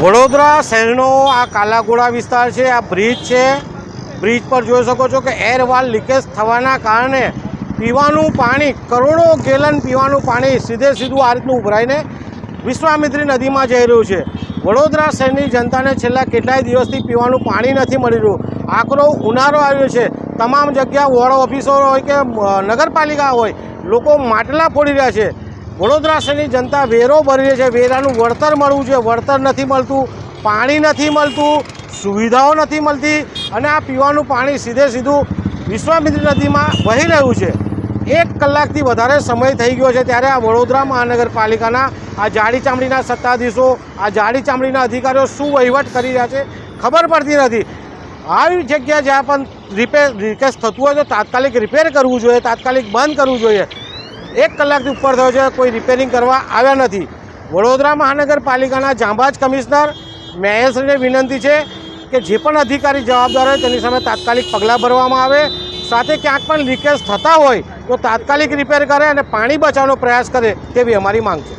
વડોદરા શહેરનો આ કાલાઘોડા વિસ્તાર છે, આ બ્રિજ છે. બ્રિજ પર જોઈ શકો છો કે એર વાલ લીકેજ થવાના કારણે પીવાનું પાણી, કરોડો ગેલન પીવાનું પાણી સીધે સીધું આ રીતનું ઉભરાઈને વિશ્વામિત્રી નદીમાં જઈ રહ્યું છે. વડોદરા શહેરની જનતાને છેલ્લા કેટલાય દિવસથી પીવાનું પાણી નથી મળી રહ્યું. આકરો ઉનાળો આવ્યો છે. તમામ જગ્યા વોર્ડ ઓફિસરો હોય કે નગરપાલિકા હોય, લોકો માટલા ફોડી રહ્યા છે. વડોદરા શહેરની જનતા વેરો ભરી છે. વેરાનું વળતર મળવું જોઈએ. વળતર નથી મળતું, પાણી નથી મળતું, સુવિધાઓ નથી મળતી અને આ પીવાનું પાણી સીધે સીધું વિશ્વામિત્રી નદીમાં વહી રહ્યું છે. એક કલાકથી વધારે સમય થઈ ગયો છે ત્યારે આ વડોદરા મહાનગરપાલિકાના, આ જાડી ચામડીના સત્તાધીશો, આ જાડી ચામડીના અધિકારીઓ શું વહીવટ કરી રહ્યા છે ખબર પડતી નથી. આવી જગ્યા જ્યાં પણ રિપેર રિકેસ થતું હોય તો તાત્કાલિક રિપેર કરવું જોઈએ, તાત્કાલિક બંધ કરવું જોઈએ. એક કલાકથી ઉપર થયો છે, કોઈ રિપેરિંગ કરવા આવ્યા નથી. વડોદરા મહાનગરપાલિકાના જાંબાજ કમિશનર મેયરશ્રીને વિનંતી છે કે જે પણ અધિકારી જવાબદાર હોય તેની સામે તાત્કાલિક પગલાં ભરવામાં આવે. સાથે ક્યાંક પણ લીકેજ થતા હોય તો તાત્કાલિક રિપેર કરે અને પાણી બચાવવાનો પ્રયાસ કરે તેવી અમારી માંગ છે.